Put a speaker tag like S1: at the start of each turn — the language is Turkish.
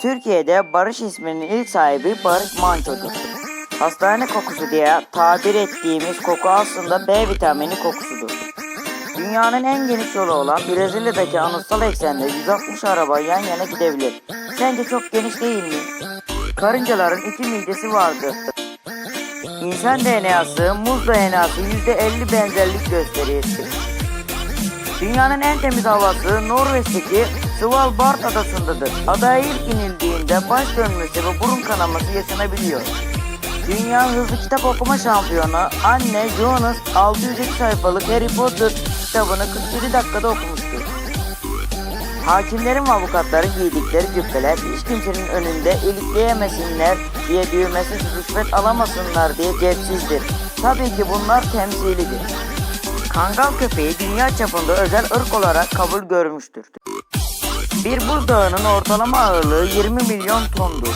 S1: Türkiye'de Barış isminin ilk sahibi Barış Manço'dur. Hastane kokusu diye tabir ettiğimiz koku aslında B vitamini kokusudur. Dünyanın en geniş yolu olan Brezilya'daki anıtsal eksende 160 araba yan yana gidebilir. Sence çok geniş değil mi? Karıncaların iki midesi vardır. İnsan DNA'sı, muz DNA'sı %50 benzerlik gösterir. Dünyanın en temiz havası Norveç'teki Svalbard adasındadır. Adaya ilk inildiğinde baş dönmesi ve burun kanaması yaşanabiliyor. Dünya hızlı kitap okuma şampiyonu Anne Jonas 602 sayfalık Harry Potter kitabını 47 dakikada okumuştur. Hakimlerin ve avukatların giydikleri cübbeler hiç kimsenin önünde ilikleyemesinler diye düğmesiz rüşvet alamasınlar diye cepsizdir. Tabii ki bunlar temsilidir. Kangal köpeği dünya çapında özel ırk olarak kabul görmüştür. Bir buzdağının ortalama ağırlığı 20 milyon tondur.